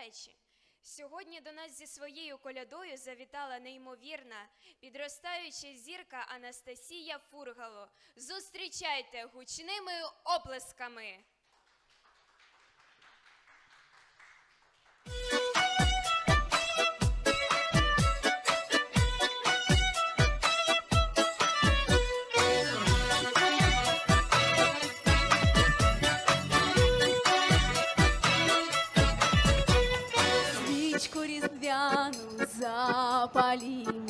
речі, сьогодні до нас зі своєю колядою завітала неймовірна підростаюча зірка Анастасія Фургало. Зустрічайте гучними оплесками. Zapalim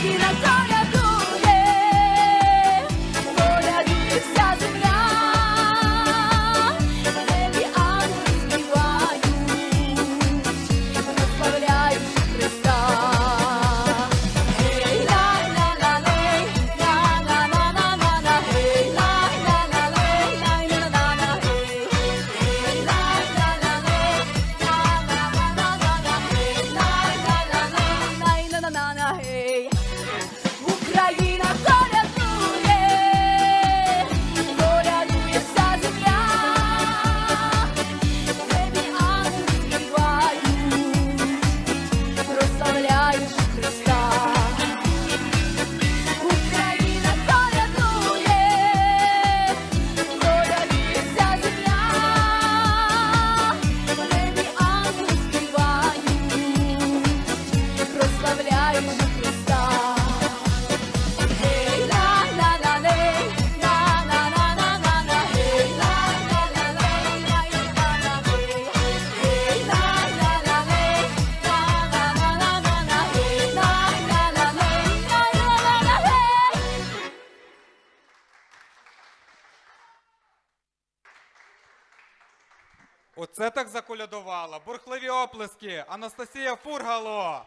Україна Оце так заколядувала. Бурхливі оплески. Анастасія Фургало.